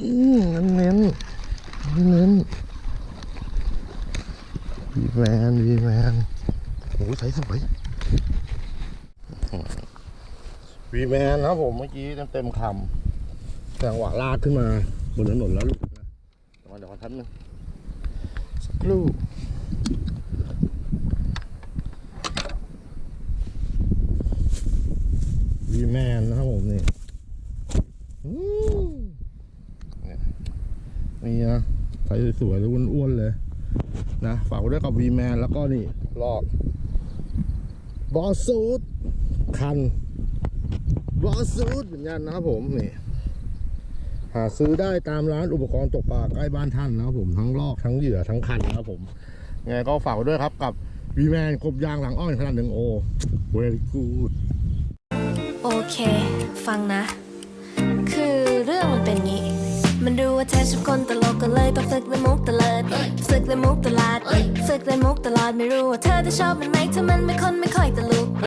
อืมเน้นเน้นวีแมนวีแมนโอ้ยใสสวยวีแมนนะผมเมื่อกี้เต็มเต็มๆคำจังหวะลากขึ้นมาบนถนนแล้วลูกนะเดี๋ยวมาเดี๋ยวขอทันหนึงสักครู่วีแมนนะครับผมนี่อืมเนี่ย นี่นะใสสวยๆแล้วอ้วนๆเลยนะฝากไว้ด้วยกับวีแมนแล้วก็นี่ลอกบอสซูดคันบอสซูดเหมือนกันนะครับผมนี่หาซื้อได้ตามร้านอุปกรณ์ตกปลาใกล้บ้านท่านนะครับผมทั้งลอกทั้งเหยื่อทั้งคันนะครับผมไงก็ฝากไว้ด้วยครับกับวีแมนกบยางหลังอ้อยขนาดหนึ่งโอ very good โอเค ฟังนะ ว่าเธอชอบคนตลกก็เลยต้องฝึกเล่นมุกตะเลิดฝึกเล่นมุกตลาดฝึกเล่นมุกตลอดไม่รู้ว่าเธอจะชอบมันไหมถ้ามันไม่คนไม่ค่อยตะลุ